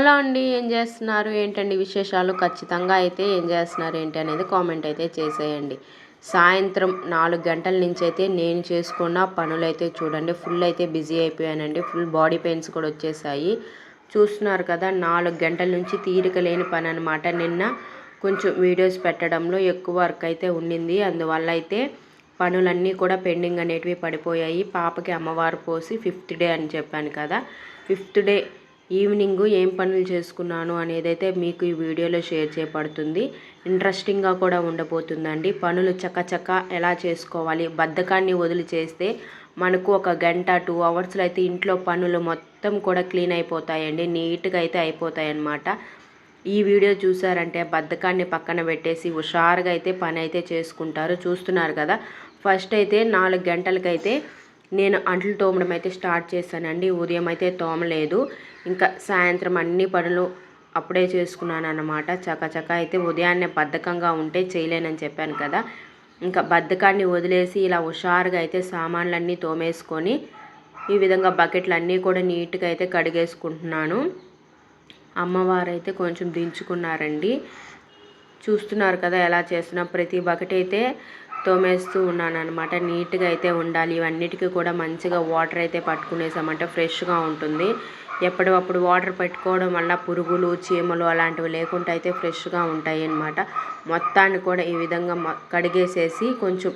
Hello అండి ఏం చేస్తున్నారు? ఏంటండి విశేషాలు? ఖచ్చితంగా అయితే ఏం చేస్తున్నారు ఏంటి అనేది కామెంట్ అయితే చేసేయండి. సాయంత్రం నాలుగు గంటల నుంచి అయితే నేను చేసుకున్న పనులు అయితే చూడండి. ఫుల్ అయితే బిజీ అయిపోయానండి. ఫుల్ బాడీ పెయిన్స్ కూడా వచ్చేసాయి. చూస్తున్నారు కదా నాలుగు గంటల నుంచి తీరిక లేని పని అనమాట నిన్న కొంచెం వీడియోస్ పెట్టడంలో ఎక్కువ వర్క్ అయితే ఉండింది. అందువల్ల అయితే పనులన్నీ కూడా పెండింగ్ అనేటివి పడిపోయాయి. పాపకి అమ్మవారు పోసి ఫిఫ్త్ డే అని చెప్పాను కదా. ఫిఫ్త్ డే ఈవినింగ్ ఏం పనులు చేసుకున్నాను అనేది అయితే మీకు ఈ వీడియోలో షేర్ చేయబడుతుంది. ఇంట్రెస్టింగ్గా కూడా ఉండబోతుందండి. పనులు చక్కచక్క ఎలా చేసుకోవాలి? బద్ధకాన్ని వదిలి చేస్తే మనకు ఒక గంట టూ అవర్స్లో అయితే ఇంట్లో పనులు మొత్తం కూడా క్లీన్ అయిపోతాయండి. నీట్గా అయితే అయిపోతాయి అన్నమాట ఈ వీడియో చూసారంటే బద్ధకాన్ని పక్కన పెట్టేసి హుషారుగా అయితే పని అయితే చేసుకుంటారు. చూస్తున్నారు కదా? ఫస్ట్ అయితే నాలుగు గంటలకైతే నేను అంట్లు తోమడం అయితే స్టార్ట్ చేశానండి. ఉదయం అయితే తోమలేదు. ఇంకా సాయంత్రం అన్ని పనులు అప్పుడే చేసుకున్నాను అనమాట చకచక అయితే ఉదయాన్నే బద్ధకంగా ఉంటే చేయలేనని చెప్పాను కదా. ఇంకా బద్ధకాన్ని వదిలేసి ఇలా హుషారుగా అయితే సామాన్లన్నీ తోమేసుకొని ఈ విధంగా బకెట్లు అన్నీ కూడా నీట్గా అయితే కడిగేసుకుంటున్నాను. అమ్మవారు అయితే కొంచెం దించుకున్నారండి. చూస్తున్నారు కదా ఎలా చేస్తున్నా. ప్రతి బకెట్ అయితే తోమేస్తూ ఉన్నాను అనమాట నీట్గా అయితే ఉండాలి. ఇవన్నిటికీ కూడా మంచిగా వాటర్ అయితే పట్టుకునేసామంటే ఫ్రెష్గా ఉంటుంది. ఎప్పటికప్పుడు వాటర్ పెట్టుకోవడం వల్ల పురుగులు చీమలు అలాంటివి లేకుండా అయితే ఫ్రెష్గా ఉంటాయి అన్నమాట మొత్తాన్ని కూడా ఈ విధంగా కడిగేసేసి కొంచెం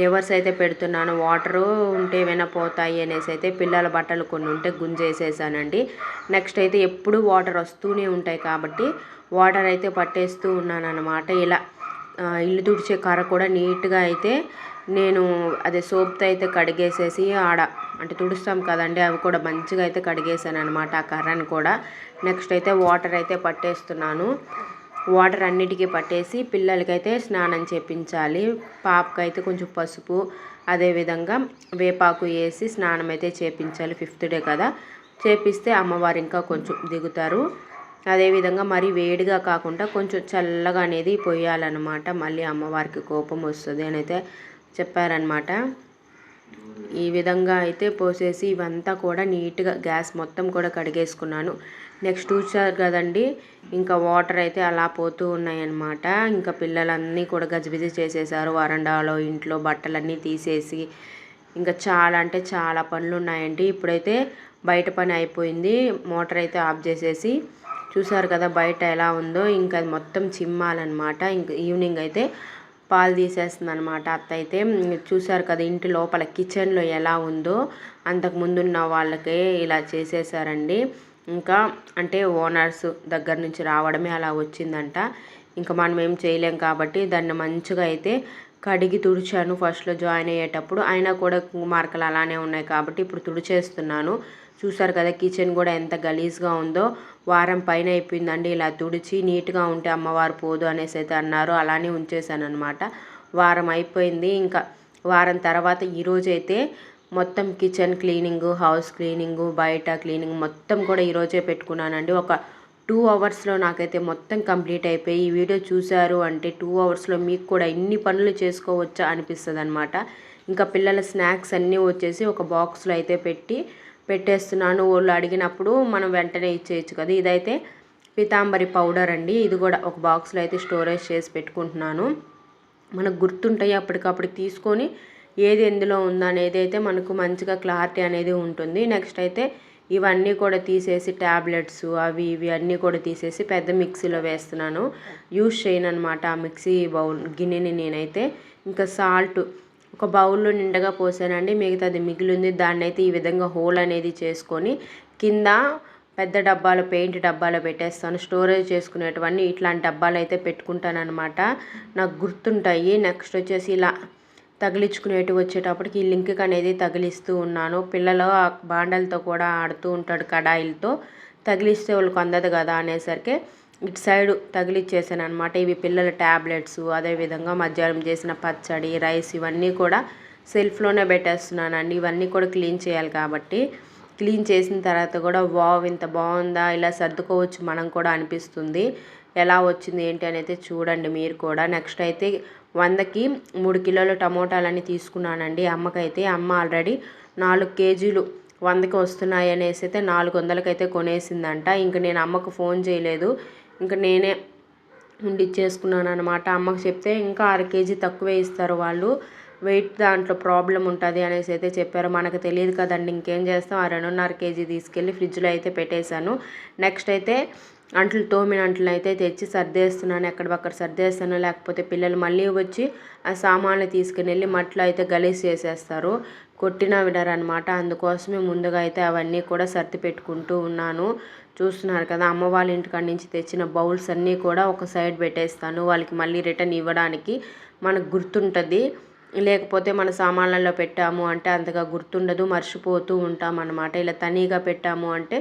రివర్స్ అయితే పెడుతున్నాను. వాటరు ఉంటే పోతాయి అనేసి అయితే పిల్లల బట్టలు కొన్ని ఉంటే గుంజేసేసానండి. నెక్స్ట్ అయితే ఎప్పుడు వాటర్ వస్తూనే ఉంటాయి కాబట్టి వాటర్ అయితే పట్టేస్తూ ఉన్నాను అనమాట ఇలా ఇల్లు తుడిచే కర్ర కూడా నీట్గా అయితే నేను అదే సోప్తో అయితే కడిగేసేసి ఆడ అంటే తుడుస్తాం కదండి అవి కూడా మంచిగా అయితే కడిగేసాను అనమాట ఆ కర్రని కూడా. నెక్స్ట్ అయితే వాటర్ అయితే పట్టేస్తున్నాను. వాటర్ అన్నిటికీ పట్టేసి పిల్లలకైతే స్నానం చేపించాలి. పాపకైతే కొంచెం పసుపు అదేవిధంగా వేపాకు వేసి స్నానం అయితే చేపించాలి ఫిఫ్త్ డే కదా. చేపిస్తే అమ్మవారు ఇంకా కొంచెం దిగుతారు. అదేవిధంగా మరీ వేడిగా కాకుండా కొంచెం చల్లగా అనేది పోయాలన్నమాట. మళ్ళీ అమ్మవారికి కోపం వస్తుంది అని అయితే చెప్పారనమాట ఈ విధంగా అయితే పోసేసి ఇవంతా కూడా నీట్గా గ్యాస్ మొత్తం కూడా కడిగేసుకున్నాను. నెక్స్ట్ చూసారు కదండి ఇంకా వాటర్ అయితే అలా పోతూ ఉన్నాయన్నమాట. ఇంకా పిల్లలన్నీ కూడా గజిబిజి చేసేసారు. వరండాలో ఇంట్లో బట్టలన్నీ తీసేసి ఇంకా చాలా అంటే చాలా పనులు ఉన్నాయండి ఇప్పుడైతే బయట పని అయిపోయింది. మోటార్ అయితే ఆఫ్ చేసేసి చూసారు కదా బయట ఎలా ఉందో. ఇంకా మొత్తం చిమ్మాలన్నమాట. ఇంక ఈవినింగ్ అయితే పాలు తీసేస్తుంది అనమాట అత్త అయితే చూసారు కదా ఇంటి లోపల కిచెన్లో ఎలా ఉందో. అంతకు ముందున్న వాళ్ళకే ఇలా చేసేసారండి. ఇంకా అంటే ఓనర్స్ దగ్గర నుంచి రావడమే అలా వచ్చిందంట. ఇంకా మనం ఏం చేయలేం కాబట్టి దాన్ని మంచిగా అయితే కడిగి తుడిచాను. ఫస్ట్లో జాయిన్ అయ్యేటప్పుడు అయినా కూడా మార్కులు అలానే ఉన్నాయి కాబట్టి ఇప్పుడు తుడిచేస్తున్నాను. చూసారు కదా కిచెన్ కూడా ఎంత గలీజ్గా ఉందో. వారం పైన అయిపోయిందండి ఇలా తుడిచి నీట్గా ఉంటే అమ్మవారు పోదు అనేసి అయితే అన్నారు. అలానే ఉంచేసాను అనమాట వారం అయిపోయింది ఇంకా వారం తర్వాత ఈరోజు అయితే మొత్తం కిచెన్ క్లీనింగు హౌస్ క్లీనింగు బయట క్లీనింగ్ మొత్తం కూడా ఈరోజే పెట్టుకున్నానండి. ఒక టూ అవర్స్లో నాకైతే మొత్తం కంప్లీట్ అయిపోయి ఈ వీడియో చూశారు అంటే టూ అవర్స్లో మీకు కూడా ఇన్ని పనులు చేసుకోవచ్చా అనిపిస్తుంది అనమాట ఇంకా పిల్లల స్నాక్స్ అన్నీ వచ్చేసి ఒక బాక్స్లో అయితే పెట్టి పెట్టేస్తున్నాను. వాళ్ళు అడిగినప్పుడు మనం వెంటనే ఇచ్చేయచ్చు కదా. ఇదైతే పితాంబరి పౌడర్ అండి. ఇది కూడా ఒక బాక్స్లో అయితే స్టోరేజ్ చేసి పెట్టుకుంటున్నాను. మనకు గుర్తుంటాయి అప్పటికప్పుడు తీసుకొని ఏది ఎందులో ఉందనేది అయితే మనకు మంచిగా క్లారిటీ అనేది ఉంటుంది. నెక్స్ట్ అయితే ఇవన్నీ కూడా తీసేసి ట్యాబ్లెట్స్ అవి ఇవి అన్నీ కూడా తీసేసి పెద్ద మిక్సీలో వేస్తున్నాను. యూస్ చేయను అనమాట ఆ మిక్సీ బౌల్ గిన్నెని నేనైతే. ఇంకా సాల్ట్ ఒక బౌల్లో నిండగా పోసానండి. మిగతాది మిగిలింది దాన్ని అయితే ఈ విధంగా హోల్ అనేది చేసుకొని కింద పెద్ద డబ్బాలు పెయింట్ డబ్బాలో పెట్టేస్తాను. స్టోరేజ్ చేసుకునేటివన్నీ ఇట్లాంటి డబ్బాలు అయితే పెట్టుకుంటాను అనమాట నాకు గుర్తుంటాయి. నెక్స్ట్ వచ్చేసి ఇలా తగిలించుకునేటివి వచ్చేటప్పటికి ఈ లింక్ అనేది తగిలిస్తూ ఉన్నాను. పిల్లలు ఆ బాండలతో కూడా ఆడుతూ ఉంటాడు కడాయిలతో. తగిలిస్తే వాళ్ళకి అందదు కదా అనేసరికి ఇటు సైడ్ తగిలిచ్చేసాను అనమాట ఇవి పిల్లల ట్యాబ్లెట్స్ అదేవిధంగా మధ్యాహ్నం చేసిన పచ్చడి రైస్ ఇవన్నీ కూడా సెల్ఫ్లోనే పెట్టేస్తున్నానండి. ఇవన్నీ కూడా క్లీన్ చేయాలి కాబట్టి. క్లీన్ చేసిన తర్వాత కూడా వావ్ ఇంత బాగుందా ఇలా సర్దుకోవచ్చు మనం కూడా అనిపిస్తుంది. ఎలా వచ్చింది ఏంటి అనేది చూడండి మీరు కూడా. నెక్స్ట్ అయితే వందకి మూడు కిలోల టమోటాలని తీసుకున్నానండి. అమ్మకైతే అమ్మ ఆల్రెడీ నాలుగు కేజీలు వందకి వస్తున్నాయి అనేసి అయితే నాలుగు వందలకైతే కొనేసిందంట. ఇంక నేను అమ్మకు ఫోన్ చేయలేదు. ఇంకా నేనే ఉండి చేసుకున్నాను అనమాట అమ్మకు చెప్తే ఇంకా అర కేజీ తక్కువే ఇస్తారు వాళ్ళు. వెయిట్ దాంట్లో ప్రాబ్లం ఉంటుంది అనేసి అయితే చెప్పారు. మనకు తెలియదు కదండి ఇంకేం చేస్తాం? ఆ రెండున్నర కేజీ తీసుకెళ్ళి ఫ్రిడ్జ్లో అయితే పెట్టేశాను. నెక్స్ట్ అయితే అంట్లు తోమిన అంట్లు అయితే తెచ్చి సర్దేస్తున్నాను. ఎక్కడక్కడ సర్దేస్తాను. లేకపోతే పిల్లలు మళ్ళీ వచ్చి ఆ సామాన్లు తీసుకుని వెళ్ళి మట్లో అయితే గలీజ్ చేసేస్తారు. కొట్టిన వినరనమాట అందుకోసమే ముందుగా అయితే అవన్నీ కూడా సర్ది పెట్టుకుంటూ ఉన్నాను. చూస్తున్నారు కదా అమ్మ వాళ్ళ ఇంటికాడ నుంచి తెచ్చిన బౌల్స్ అన్నీ కూడా ఒక సైడ్ పెట్టేస్తాను. వాళ్ళకి మళ్ళీ రిటర్న్ ఇవ్వడానికి మనకు గుర్తుంటుంది. లేకపోతే మన సామాన్లలో పెట్టాము అంటే అంతగా గుర్తుండదు మర్చిపోతూ ఉంటాం అన్నమాట ఇలా తనీగా పెట్టాము అంటే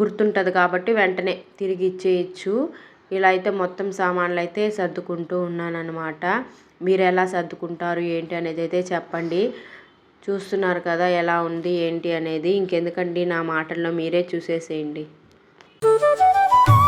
గుర్తుంటుంది కాబట్టి వెంటనే తిరిగి ఇచ్చేయచ్చు. ఇలా అయితే మొత్తం సామాన్లు అయితే సర్దుకుంటూ ఉన్నానన్నమాట. మీరు ఎలా సర్దుకుంటారు ఏంటి అనేది అయితే చెప్పండి. చూస్తున్నారు కదా ఎలా ఉంది ఏంటి అనేది. ఇంకెందుకండి నా మాటల్లో మీరే చూసేసేయండి. Thank you.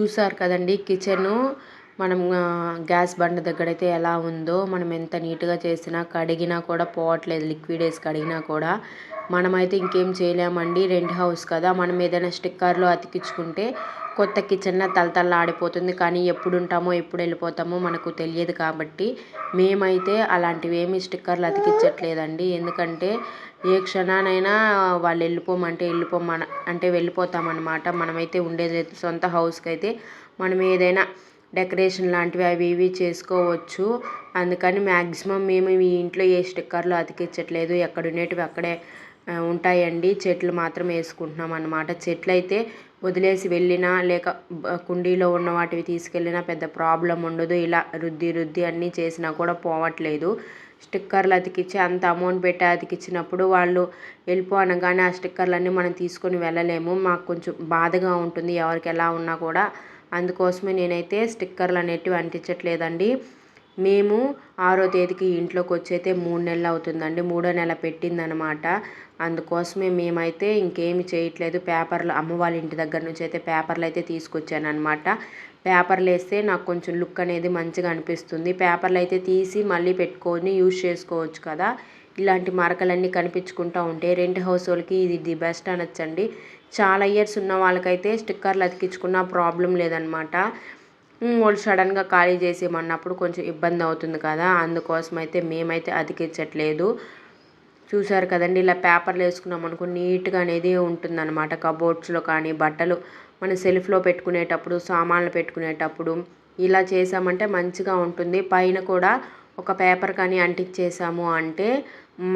చూసారు కదండి కిచెను. మనం గ్యాస్ బండ దగ్గర అయితే ఎలా ఉందో మనం ఎంత నీట్గా చేసినా కడిగినా కూడా పోవట్లేదు లిక్విడ్ వేసి కడిగినా కూడా మనమైతే ఇంకేం చేయలేమండి రెంట్ హౌస్ కదా. మనం ఏదైనా స్టిక్కర్లు అతికించుకుంటే కొత్త కిచెన్ తలతల ఆడిపోతుంది. కానీ ఎప్పుడు ఉంటామో ఎప్పుడు వెళ్ళిపోతామో మనకు తెలియదు కాబట్టి మేమైతే అలాంటివి ఏమి స్టిక్కర్లు అతికించట్లేదండి. ఎందుకంటే ఏ క్షణానైనా వాళ్ళు వెళ్ళిపోమంటే వెళ్ళిపోమన అంటే వెళ్ళిపోతామన్నమాట. మనమైతే ఉండేది సొంత హౌస్కి అయితే మనం ఏదైనా డెకరేషన్ లాంటివి అవి ఇవి చేసుకోవచ్చు. అందుకని మ్యాక్సిమం మేము ఈ ఇంట్లో ఏ స్టిక్కర్లు అతికించట్లేదు. ఎక్కడ ఉండేటివి అక్కడే ఉంటాయండి. చెట్లు మాత్రం వేసుకుంటున్నాం అన్నమాట. చెట్లు అయితే వదిలేసి వెళ్ళినా లేక కుండీలో ఉన్న వాటివి తీసుకెళ్ళినా పెద్ద ప్రాబ్లం ఉండదు. ఇలా రుద్ది రుద్ది అన్నీ చేసినా కూడా పోవట్లేదు. స్టిక్కర్లు అతికిచ్చి అంత అమౌంట్ పెట్టి అతికిచ్చినప్పుడు వాళ్ళు వెళ్ళిపో అనగానే ఆ స్టిక్కర్లన్నీ మనం తీసుకొని వెళ్ళలేము. మాకు కొంచెం బాధగా ఉంటుంది. ఎవరికి ఎలా ఉన్నా కూడా. అందుకోసమే నేనైతే స్టిక్కర్లు అనేటివి అంటించట్లేదండి. మేము ఆరో తేదీకి ఇంట్లోకి వచ్చైతే మూడు నెలలు అవుతుందండి. మూడో నెల పెట్టిందనమాట. అందుకోసమే మేమైతే ఇంకేమి చేయట్లేదు. పేపర్లు అమ్మ వాళ్ళ ఇంటి దగ్గర నుంచి అయితే పేపర్లు అయితే తీసుకొచ్చానమాట పేపర్లు వేస్తే నాకు కొంచెం లుక్ అనేది మంచిగా అనిపిస్తుంది. పేపర్లు అయితే తీసి మళ్ళీ పెట్టుకొని యూజ్ చేసుకోవచ్చు కదా. ఇలాంటి మరకలన్నీ కనిపించుకుంటూ ఉంటే రెంట్ హౌస్ వాళ్ళకి ఇది ది బెస్ట్ అనొచ్చండి. చాలా ఇయర్స్ ఉన్న వాళ్ళకైతే స్టిక్కర్లు అతికించుకున్న ప్రాబ్లం లేదనమాట. వాళ్ళు సడన్గా ఖాళీ చేసేయమన్నప్పుడు కొంచెం ఇబ్బంది అవుతుంది కదా. అందుకోసం అయితే మేమైతే అతికించట్లేదు. చూసారు కదండి ఇలా పేపర్లు వేసుకున్నాం అనుకో నీట్గా అనేది ఉంటుందన్నమాట. కబోర్డ్స్లో కానీ బట్టలు మన సెల్ఫ్లో పెట్టుకునేటప్పుడు సామాన్లు పెట్టుకునేటప్పుడు ఇలా చేసామంటే మంచిగా ఉంటుంది. పైన కూడా ఒక పేపర్ కానీ అంటించేసాము అంటే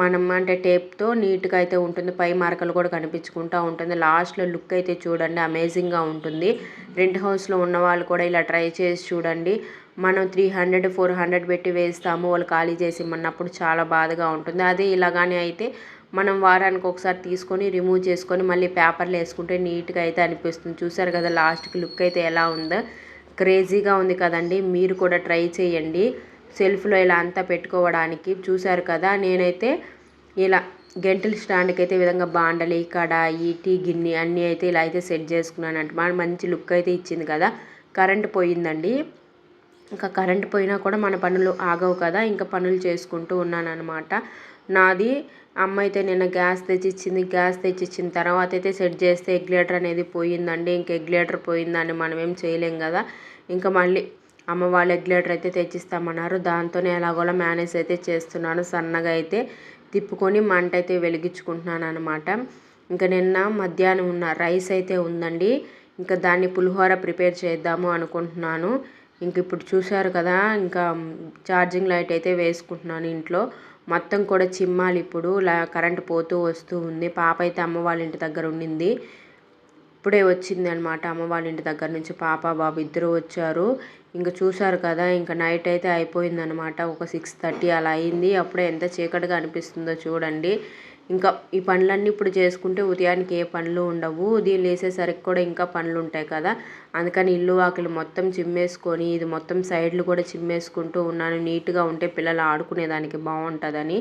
మనం అంటే టేప్తో నీట్గా అయితే ఉంటుంది. పై మరకలు కూడా కనిపించుకుంటూ ఉంటుంది. లాస్ట్లో లుక్ అయితే చూడండి అమేజింగ్గా ఉంటుంది. రెంట్ హౌస్లో ఉన్న వాళ్ళు కూడా ఇలా ట్రై చేసి చూడండి. మనం త్రీ హండ్రెడ్ ఫోర్ హండ్రెడ్ పెట్టి వేస్తాము. వాళ్ళు ఖాళీ చేసి ఇమ్మన్నప్పుడు చాలా బాధగా ఉంటుంది. అదే ఇలాగానే అయితే మనం వారానికి ఒకసారి తీసుకొని రిమూవ్ చేసుకొని మళ్ళీ పేపర్లు వేసుకుంటే నీట్గా అయితే అనిపిస్తుంది. చూసారు కదా లాస్ట్కి లుక్ అయితే ఎలా ఉందో. క్రేజీగా ఉంది కదండి. మీరు కూడా ట్రై చేయండి. సెల్ఫ్లో ఇలా అంతా పెట్టుకోవడానికి చూశారు కదా నేనైతే ఇలా గెంటల స్టాండ్కి అయితే విధంగా బాండలి కడాయి టీ గిన్నె అన్నీ అయితే ఇలా అయితే సెట్ చేసుకున్నాను అంటే మంచి లుక్ అయితే ఇచ్చింది కదా కరెంట్ పోయిందండి. ఇంకా కరెంట్ పోయినా కూడా మన పనులు ఆగవు కదా ఇంకా పనులు చేసుకుంటూ ఉన్నాను అనమాట నాది అమ్మ అయితే నిన్న గ్యాస్ తెచ్చిచ్చింది గ్యాస్ తెచ్చిచ్చిన తర్వాత అయితే సెట్ చేస్తే ఎగ్లేటర్ అనేది పోయిందండి. ఇంక ఎగ్లేటర్ పోయిందని మనం ఏం చేయలేం కదా ఇంకా మళ్ళీ అమ్మ వాళ్ళు ఎగ్లేటర్ అయితే తెచ్చిస్తామన్నారు. దాంతోనే ఎలాగోలా మేనేజ్ అయితే చేస్తున్నాను. సన్నగా అయితే తిప్పుకొని మంట అయితే వెలిగించుకుంటున్నాను అనమాట ఇంకా నిన్న మధ్యాహ్నం ఉన్న రైస్ అయితే ఉందండి. ఇంకా దాన్ని పులిహోర ప్రిపేర్ చేద్దాము అనుకుంటున్నాను. ఇంక ఇప్పుడు చూశారు కదా ఇంకా ఛార్జింగ్ లైట్ అయితే వేసుకుంటున్నాను ఇంట్లో. మొత్తం కూడా చిమ్మాలి ఇప్పుడు. కరెంట్ పోతూ వస్తూ ఉంది. పాప అయితే అమ్మ వాళ్ళ ఇంటి దగ్గర ఉండింది. ఇప్పుడే వచ్చింది అనమాట అమ్మ వాళ్ళ ఇంటి దగ్గర నుంచి. పాప బాబు ఇద్దరు వచ్చారు. ఇంకా చూశారు కదా ఇంకా నైట్ అయితే అయిపోయిందనమాట ఒక సిక్స్ థర్టీ అలా అయింది. అప్పుడే ఎంత చీకటిగా అనిపిస్తుందో చూడండి. ఇంకా ఈ పనులన్నీ ఇప్పుడు చేసుకుంటే ఉదయానికి ఏ పనులు ఉండవు. దీన్ని లేసేసరికి కూడా ఇంకా పనులు ఉంటాయి కదా. అందుకని ఇల్లు వాకిలు మొత్తం చిమ్మేసుకొని ఇది మొత్తం సైడ్లు కూడా చిమ్మేసుకుంటూ ఉన్నాను. నీట్గా ఉంటే పిల్లలు ఆడుకునేదానికి బాగుంటుందని.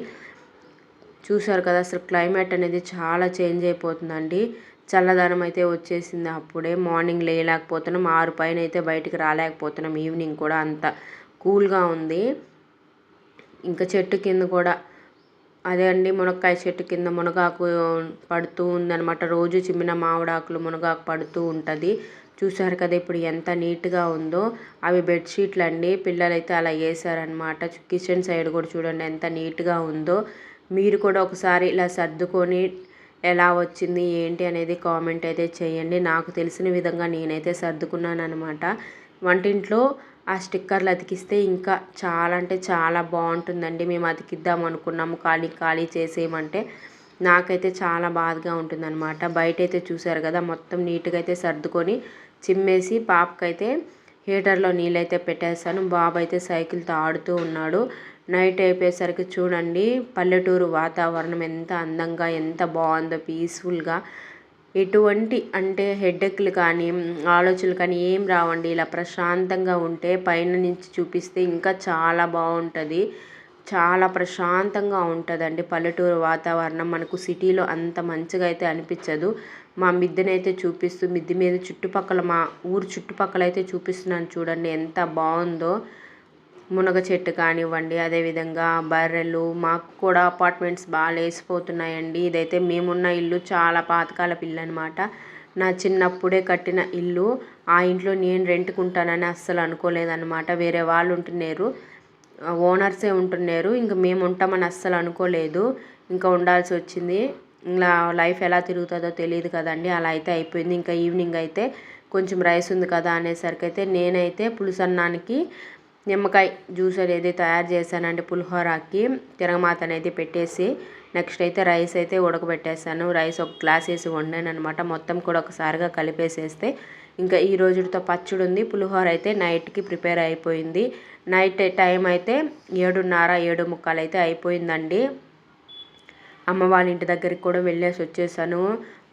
చూశారు కదా అసలు క్లైమేట్ అనేది చాలా చేంజ్ అయిపోతుందండి. చల్లదనం అయితే వచ్చేసింది. అప్పుడే మార్నింగ్ లేయలేకపోతున్నాం. ఆరు పైన అయితే బయటికి రాలేకపోతున్నాం. ఈవినింగ్ కూడా అంత కూల్గా ఉంది. ఇంకా చెట్టు కింద కూడా అదే అండి. మునక్కాయ చెట్టు కింద మునగాకు పడుతూ ఉందనమాట రోజు చిమ్మిన మామిడాకులు మునగాకు పడుతూ ఉంటుంది. చూసారు కదా ఇప్పుడు ఎంత నీట్గా ఉందో. అవి బెడ్షీట్లు అండి. పిల్లలైతే అలా వేసారనమాట కిచెన్ సైడ్ కూడా చూడండి ఎంత నీట్గా ఉందో. మీరు కూడా ఒకసారి ఇలా సర్దుకొని ఎలా వచ్చింది ఏంటి అనేది కామెంట్ అయితే చేయండి. నాకు తెలిసిన విధంగా నేనైతే సర్దుకున్నాను అనమాట వంటింట్లో ఆ స్టిక్కర్లు అతికిస్తే ఇంకా చాలా అంటే చాలా బాగుంటుందండి. మేము అతికిద్దాం అనుకున్నాము. ఖాళీ ఖాళీ చేసేయమంటే నాకైతే చాలా బాధగా ఉంటుందన్నమాట. బయట అయితే చూసారు కదా మొత్తం నీట్గా అయితే సర్దుకొని చిమ్మేసి పాపకైతే హీటర్లో నీళ్ళైతే పెట్టేస్తాను. బాబు అయితే సైకిల్తో ఆడుతూ ఉన్నాడు. నైట్ అయిపోయేసరికి చూడండి పల్లెటూరు వాతావరణం ఎంత అందంగా ఎంత బాగుందో పీస్ఫుల్గా. ఎటువంటి అంటే హెడ్ఎక్లు కానీ ఆలోచనలు కానీ ఏం రావండి. ఇలా ప్రశాంతంగా ఉంటే పైన నుంచి చూపిస్తే ఇంకా చాలా బాగుంటుంది. చాలా ప్రశాంతంగా ఉంటుందండి పల్లెటూరు వాతావరణం. మనకు సిటీలో అంత మంచిగా అయితే అనిపించదు. మా మిద్దెనైతే చూపిస్తూ మిద్దె మీద చుట్టుపక్కల మా ఊరు చుట్టుపక్కల అయితే చూపిస్తున్నాను చూడండి ఎంత బాగుందో. మునగ చెట్టు కానివ్వండి అదేవిధంగా బర్రెలు మాకు కూడా అపార్ట్మెంట్స్ బాగా లేసిపోతున్నాయండి. ఇదైతే మేమున్న ఇల్లు చాలా పాతకాల ఇల్లు అనమాట నా చిన్నప్పుడే కట్టిన ఇల్లు. ఆ ఇంట్లో నేను రెంట్కుంటానని అస్సలు అనుకోలేదన్నమాట. వేరే వాళ్ళు ఉంటున్నారు ఓనర్సే ఉంటున్నారు. ఇంకా మేము ఉంటామని అస్సలు అనుకోలేదు. ఇంకా ఉండాల్సి వచ్చింది ఇలా లైఫ్ ఎలా తిరుగుతుందో తెలియదు కదండి. అలా అయితే అయిపోయింది. ఇంకా ఈవినింగ్ అయితే కొంచెం రైస్ ఉంది కదా అనేసరికి అయితే నేనైతే పులుసన్నానికి నిమ్మకాయ జ్యూస్ అనేది తయారు చేశానండి పులిహోరాకి. తిరగమాత అనేది పెట్టేసి నెక్స్ట్ అయితే రైస్ అయితే ఉడకబెట్టేసాను రైస్ ఒక గ్లాస్ వేసి వండాను అనమాట మొత్తం కూడా ఒకసారిగా కలిపేసేస్తే ఇంకా ఈ రోజుతో పచ్చడి ఉంది పులిహోర అయితే నైట్కి ప్రిపేర్ అయిపోయింది. నైట్ టైం అయితే ఏడున్నర ఏడు ముక్కలు అయితే అయిపోయిందండి. అమ్మ వాళ్ళ ఇంటి దగ్గరికి కూడా వెళ్ళేసి వచ్చేసాను.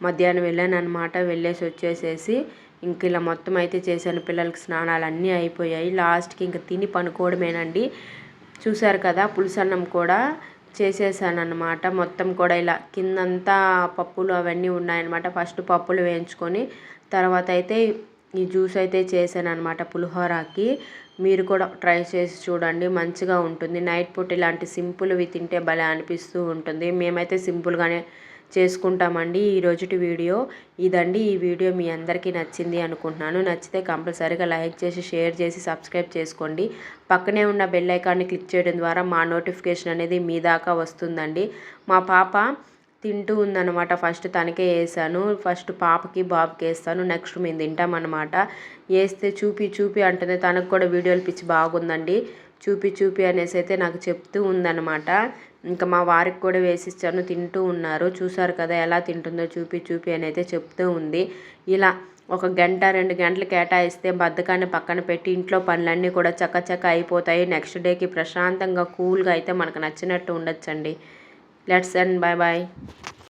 మధ్యాహ్నం వెళ్ళాను అనమాట వెళ్ళేసి వచ్చేసేసి ఇంక ఇలా మొత్తం అయితే చేశాను. పిల్లలకి స్నానాలు అన్నీ అయిపోయాయి. లాస్ట్కి ఇంక తిని పనుకోవడమేనండి. చూశారు కదా పులుసన్నం కూడా చేసేసానమాట మొత్తం కూడా ఇలా కిందంతా పప్పులు అవన్నీ ఉన్నాయన్నమాట. ఫస్ట్ పప్పులు వేయించుకొని తర్వాత అయితే ఈ జ్యూస్ అయితే చేశానమాట పులిహోరాకి. మీరు కూడా ట్రై చేసి చూడండి మంచిగా ఉంటుంది. నైట్ పూట ఇలాంటి సింపుల్వి తింటే భలే అనిపిస్తూ ఉంటుంది. మేమైతే సింపుల్గానే చేసుకుంటామండి ఈ రోజుటి వీడియో. ఇదండి ఈ వీడియో మీ అందరికీ నచ్చింది అనుకుంటున్నాను. నచ్చితే కంపల్సరీగా లైక్ చేసి షేర్ చేసి సబ్స్క్రైబ్ చేసుకోండి. పక్కనే ఉన్న బెల్ ఐకాన్ని క్లిక్ చేయడం ద్వారా మా నోటిఫికేషన్ అనేది మీ దాకా వస్తుందండి. మా పాప తింటూ ఉందన్నమాట. ఫస్ట్ తనకే వేసాను. ఫస్ట్ పాపకి బాబుకి వేస్తాను. నెక్స్ట్ మేము తింటామన్నమాట. వేస్తే చూపి చూపి అంటుంది తనకు కూడా వీడియోలు పిచ్చి బాగుందండి. చూపి చూపి అనేసి అయితే నాకు చెప్తూ ఉందన్నమాట. ఇంకా మా వారికి కూడా వేసిచ్చాను తింటూ ఉన్నారు. చూసారు కదా ఎలా తింటుందో చూపి చూపి అని అయితే చెప్తూ ఉంది. ఇలా ఒక గంట రెండు గంటలు కేటాయిస్తే బద్ధకాన్ని పక్కన పెట్టి ఇంట్లో పనులన్నీ కూడా చక్కచక్క అయిపోతాయి. నెక్స్ట్ డేకి ప్రశాంతంగా కూల్గా అయితే మనకు నచ్చినట్టు ఉండొచ్చండి. Let's and bye bye